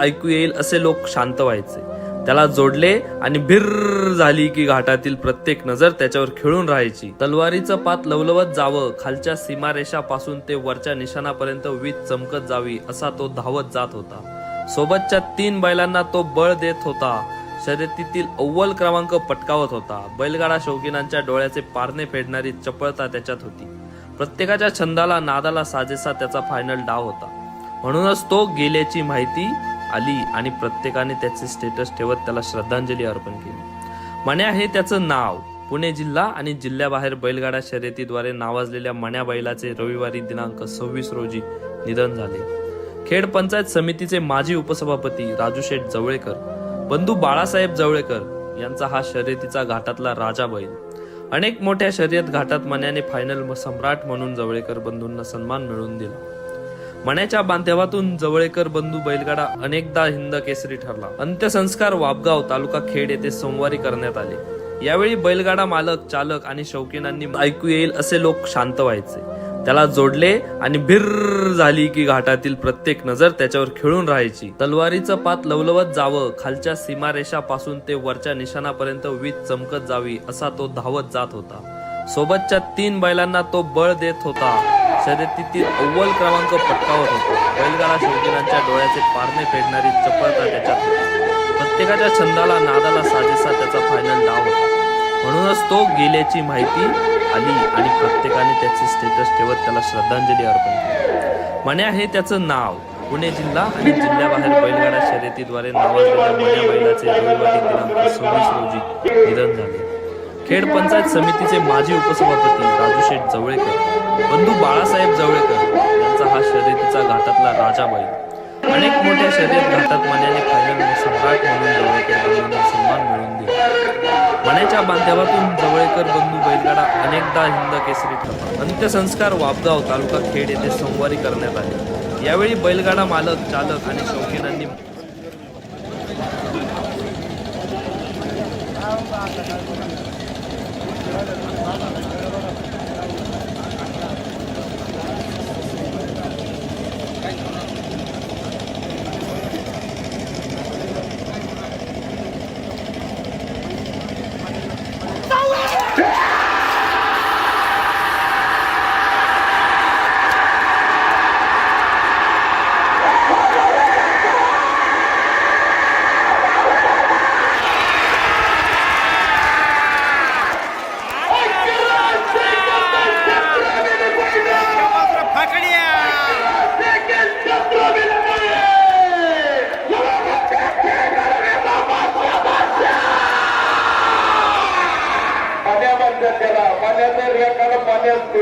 ऐकू येईल असे लोक शांत व्हायचे. त्याला जोडले आणि भिर झाली की घाटातील प्रत्येक नजर त्याच्यावर खेळून राहायची. तलवारीचं पात लवलवत जावं खालच्या सीमारेषापासून ते वरच्या निशाणापर्यंत वीज चमकत जावी असा तो धावत जात होता. सोबतच्या तीन बैलांना तो बळ देत होता. शर्यतीतील अव्वल क्रमांक पटकावत होता. बैलगाडा शौकीनांच्या डोळ्याचे पारणे फेडणारी चपळता त्याच्यात होती. प्रत्येकाच्या छंदाला नादाला साजेसा त्याचा फायनल डाव होता. म्हणूनच तो गेल्याची माहिती आली आणि प्रत्येकाने त्याचे स्टेटस ठेवत त्याला श्रद्धांजली अर्पण केली. मण्या हे त्याचं नाव. पुणे जिल्हा आणि जिल्ह्याबाहेर बैलगाडा शर्यतीद्वारे नावाजलेल्या मण्या बैलाचे रविवारी दिनांक सव्वीस रोजी निधन झाले. खेड पंचायत समितीचे माजी उपसभापती राजू शेठ जवळेकर बंधू बाळासाहेब जवळेकर यांचा हा शर्यतीचा घाटातला राजा बैल. अनेक मोठ्या शर्यत घाटात मण्याने फायनल सम्राट म्हणून जवळेकर बंधूंना सन्मान मिळवून दिला. मण्याच्या बांधवातून जवळेकर बंधू बैलगाडा अनेकदा हिंद केसरी ठरला. अंत्यसंस्कार वापगाव तालुका खेड येथे सोमवारी करण्यात आले. यावेळी बैलगाडा मालक चालक आणि शौकीनांनी ऐकू येईल असे लोक शांत व्हायचे. त्याला जोडले आणि भिर झाली की घाटातील प्रत्येक नजर त्याच्यावर खेळून राहायची. तलवारीचं पात लवलवत जावं खालच्या सीमारेषापासून ते वरच्या निशाणापर्यंत वीज चमकत जावी असा तो धावत जात होता. सोबतच्या तीन बैलांना तो बळ देत होता. शर्यतीतील अव्वल क्रमांक पटकावत होतो. बैलगाडा शौकीनांच्या डोळ्याचे पारणे फेडणारी चपळता त्याच्यात होती. प्रत्येकाच्या छंदाला नादाला साजेसा त्याचा फायनल डाव होता. म्हणूनच तो गेल्याची माहिती आली आणि प्रत्येकाने त्याचे स्टेटस ठेवत त्याला श्रद्धांजली अर्पण केली. मण्या हे त्याचं नाव. पुणे जिल्हा आणि जिल्ह्याबाहेर बैलगाडा शर्यतीद्वारे नावाजलेल्या मण्या बैलाचे रविवारी दिनांक सव्वीस रोजी निधन झाले. खेड पंचायत समितीचे माजी उपसभापती राजू शेठ जवळेकर बंधू बाळासाहेब जवळेकर यांचा हा शर्यतीचा घाटातला राजा बैल. अनेक मोठ्या शर्यत घाटात मण्याने फायनल सम्राट म्हणून जवळेकर बंधूंना सन्मान मिळवून दिला. मण्याच्या बांधवातून जवळेकर बंधू बैलगाडा अनेकदा हिंद केसरी ठरला. अंत्यसंस्कार वापगाव तालुका खेड येथे सोमवारी करण्यात आले. यावेळी बैलगाडा मालक चालक आणि शौकीनांनी Thank you. त्याला पाण्याचा रेखाला पाण्यात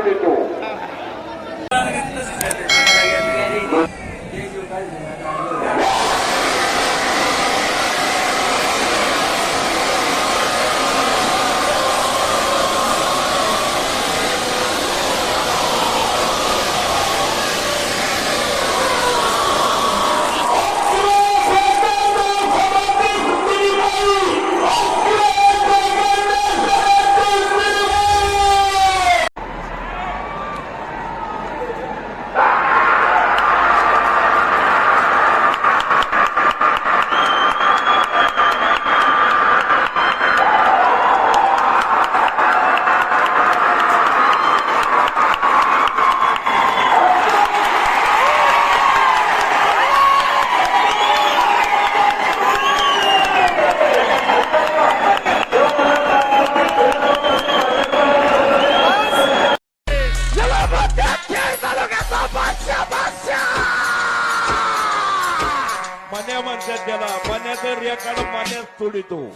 Toledo.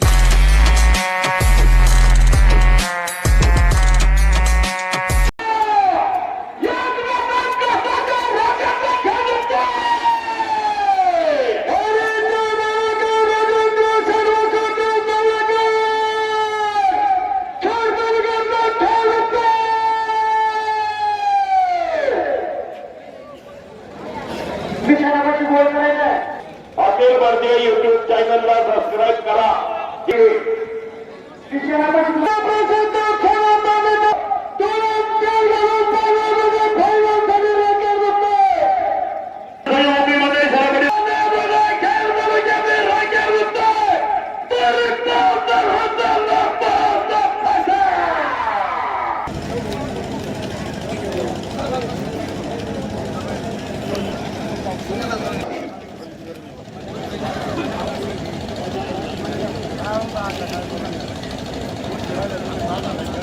বিছানাবাসী বই করে দেয় अखिल भारतीय युट्यूब चॅनलला सबस्क्राईब करा. पाण्या 好的。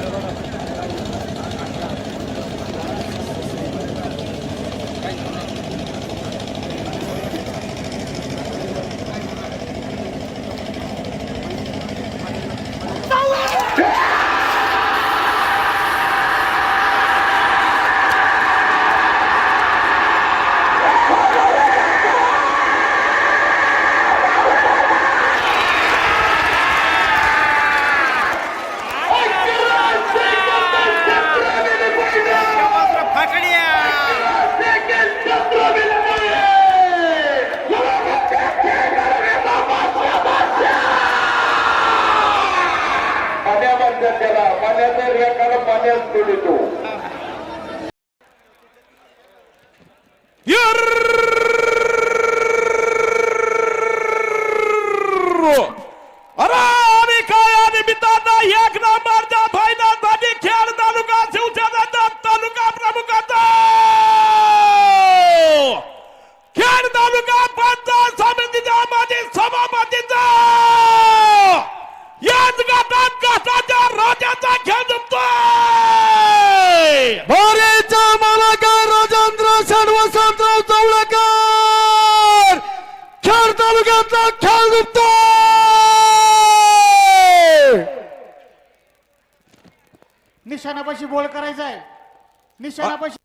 अरे आम्ही काय आणि मित्रांनो एक भाई फायनलसाठी बोल करायचा आहे. निशाणापाशी.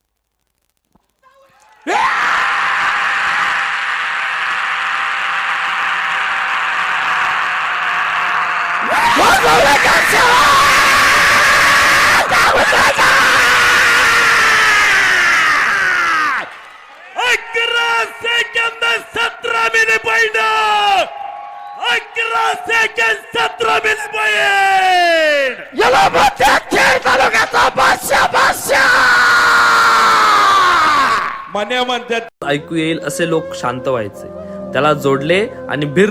अकरा सेकंद सतरा मिनिट पॉइंट अकरा सेकंद सतरा मिनिट पॉइंट याला खेड तालुक्याचा बादशाह मन्या म्हणतात. ऐकू येईल असे लोक शांत व्हायचे. त्याला जोडले आणि भिर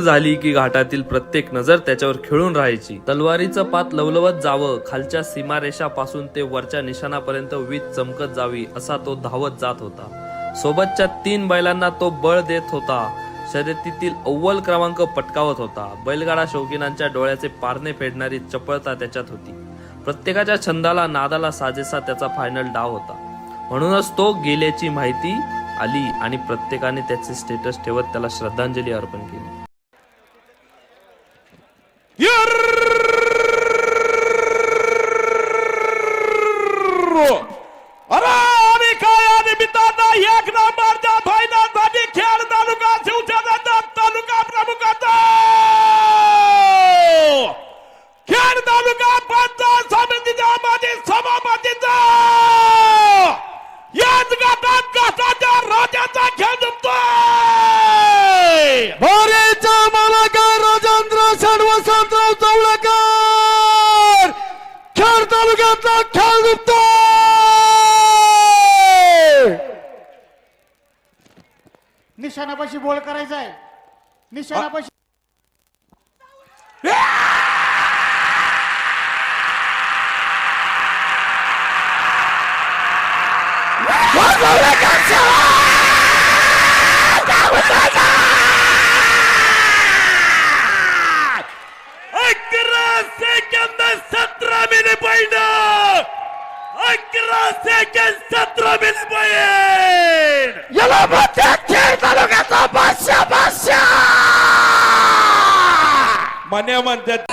झाली की घाटातील प्रत्येक नजर त्याच्यावर खिळून राहायची. तलवारीचं पात लवलवत जावं खालच्या सीमारेषापासून ते वरच्या निशाणापर्यंत वीज चमकत जावी असा तो धावत जात होता. सोबतच्या तीन बैलांना तो बळ देत होता. शर्यतीतील अव्वल क्रमांक पटकावत होता. बैलगाडा शौकीनांच्या डोळ्याचे पारणे फेडणारी चपळता त्याच्यात होती. प्रत्येकाच्या छंदाला नादाला साजेसा त्याचा फायनल डाव होता. म्हणूनच तो गेल्याची माहिती आली आणि प्रत्येकाने त्याचे स्टेटस ठेवत त्याला श्रद्धांजली अर्पण केली. खेड तालुक्यातला खेळ दुखतो निशाणापाशी बोल करायचा आहे. निशाणापाशी अकरा अकरा सेकंद सतरा मिनिट पॉइंट याला म्हणतात खेड तालुक्याचा बादशाह बादशाह मन्या म्हणतात